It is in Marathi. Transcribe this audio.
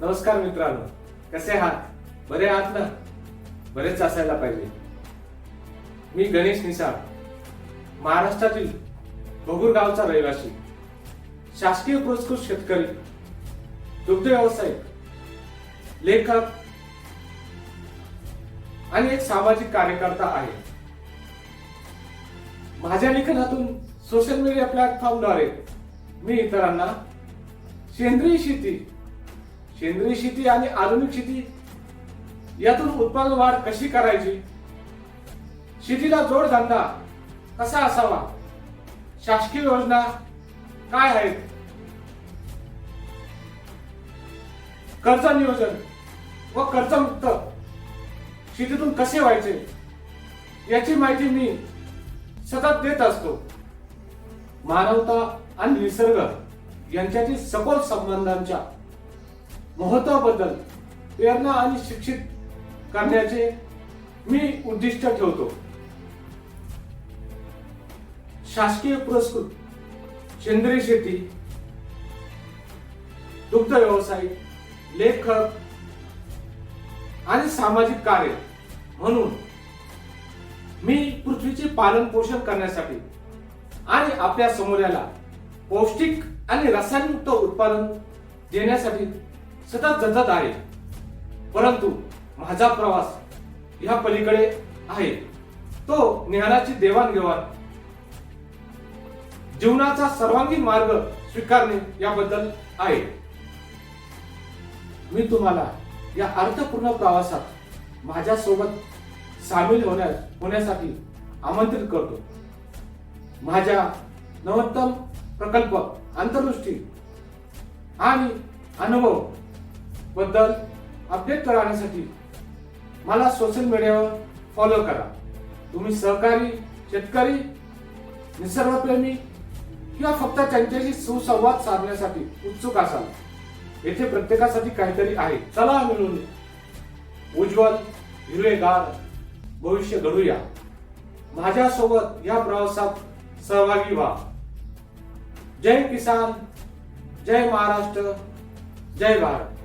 नमस्कार मित्रांनो कसे आहात? बरे आहात ना? बरेच असायला पाहिजे. मी गणेश निसाळ महाराष्ट्रातील बगूर गावचा रहिवासी शासकीय पुरस्कृत शेतकरी दुग्ध व्यावसायिक लेखक आणि एक सामाजिक कार्यकर्ता आहे. माझ्या लेखनातून सोशल मीडिया प्लॅटफॉर्मद्वारे मी इतरांना सेंद्रिय शेती सेंद्रिय शेती आणि आधुनिक शेती यातून उत्पादन वाढ कशी करायची? शेतीला जोडधंदा कसा असावा? शासकीय योजना काय आहेत? कर्ज नियोजन व कर्जमुक्त शेतीतून कसे व्हायचे? याची माहिती मी सतत देत असतो. मानवता आणि निसर्ग यांच्यातील सखोल संबंधांच्या महत्वाबद्दल प्रेरणा आणि शिक्षित करण्याचे मी उद्दिष्ट ठेवतो. शासकीय पुरस्कृत सेंद्रिय शेती दुग्ध व्यवसाय लेखक आणि सामाजिक कार्य म्हणून मी पृथ्वीचे पालन पोषण करण्यासाठी आणि आपल्या समोरला पौष्टिक आणि रसायनयुक्त उत्पादन देण्यासाठी सतत झटत आहे. परंतु माझा प्रवास ह्या पलीकडे आहे. तो ज्ञानाची देवाणघेवाण. जीवनाचा सर्वांगीण मार्ग स्वीकारणे याबद्दल आहे. मी तुम्हाला या अर्थपूर्ण प्रवासात माझ्यासोबत सामील होण्या होण्यासाठी आमंत्रित करतो. माझ्या नवोत्तम प्रकल्प अंतर्दृष्टी आणि अनुभव बद्दल अपडेट करण्यासाठी मला सोशल मीडियावर फॉलो करा. तुम्ही सहकारी शेतकरी निसर्गप्रेमी किंवा फक्त त्यांच्याशी सुसंवाद साधण्यासाठी उत्सुक असाल. येथे प्रत्येकासाठी काहीतरी आहे. चला मिळून उज्ज्वल हिरवेगार भविष्य घडूया. माझ्यासोबत या प्रवासात सहभागी व्हा. जय किसान जय महाराष्ट्र जय भारत.